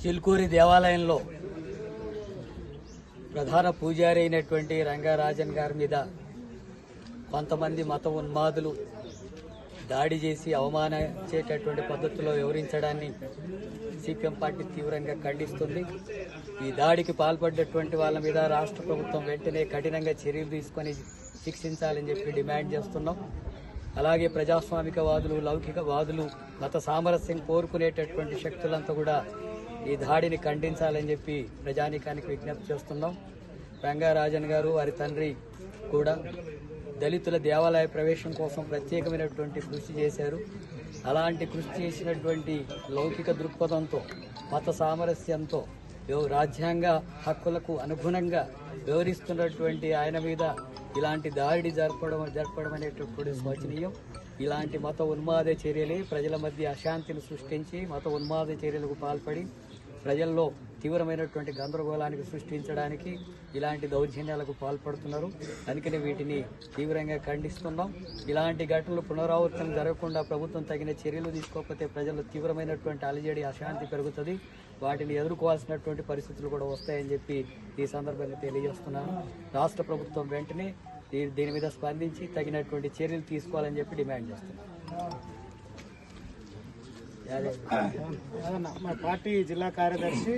చిల్కూరి దేవాలయంలో ప్రధాన పూజారి అయినటువంటి రంగారాజన్ గారి మీద కొంతమంది మత ఉన్మాదులు దాడి చేసి అవమానించేటటువంటి పద్ధతిలో వివరించడాన్ని సిపిఎం పార్టీ తీవ్రంగా ఖండిస్తుంది. ఈ దాడికి పాల్పడ్డటువంటి వాళ్ళ మీద రాష్ట్ర ప్రభుత్వం వెంటనే కఠినంగా చర్యలు తీసుకొని శిక్షించాలని చెప్పి డిమాండ్ చేస్తున్నాం. అలాగే ప్రజాస్వామిక వాదులు మత సామరస్యం కోరుకునేటటువంటి శక్తులంతా కూడా ఈ దాడిని ఖండించాలని చెప్పి ప్రజానీకానికి విజ్ఞప్తి చేస్తున్నాం. రంగారాజన్ గారు వారి తండ్రి కూడా దళితుల దేవాలయ ప్రవేశం కోసం ప్రత్యేకమైనటువంటి కృషి చేశారు. అలాంటి కృషి చేసినటువంటి లౌకిక దృక్పథంతో మత సామరస్యంతో రాజ్యాంగ హక్కులకు అనుగుణంగా వివరిస్తున్నటువంటి ఆయన మీద ఇలాంటి దాడి జరపడం జరపడం అనేటటువంటి శోచనీయం ఇలాంటి మత ఉన్మాద చర్యలే ప్రజల మధ్య అశాంతిని సృష్టించి మత ఉన్మాద చర్యలకు పాల్పడి ప్రజల్లో తీవ్రమైనటువంటి గందరగోళానికి సృష్టించడానికి ఇలాంటి దౌర్జన్యాలకు పాల్పడుతున్నారు. అందుకని వీటిని తీవ్రంగా ఖండిస్తున్నాం. ఇలాంటి ఘటనలు పునరావృతం జరగకుండా ప్రభుత్వం తగిన చర్యలు తీసుకోకపోతే ప్రజలు తీవ్రమైనటువంటి అలజడి అశాంతి పెరుగుతుంది. వాటిని ఎదుర్కోవాల్సినటువంటి పరిస్థితులు కూడా వస్తాయని చెప్పి ఈ సందర్భంగా తెలియజేస్తున్నాను. రాష్ట్ర ప్రభుత్వం వెంటనే దీని మీద స్పందించి తగినటువంటి చర్యలు తీసుకోవాలని చెప్పి డిమాండ్ చేస్తున్నాను మా పార్టీ జిల్లా కార్యదర్శి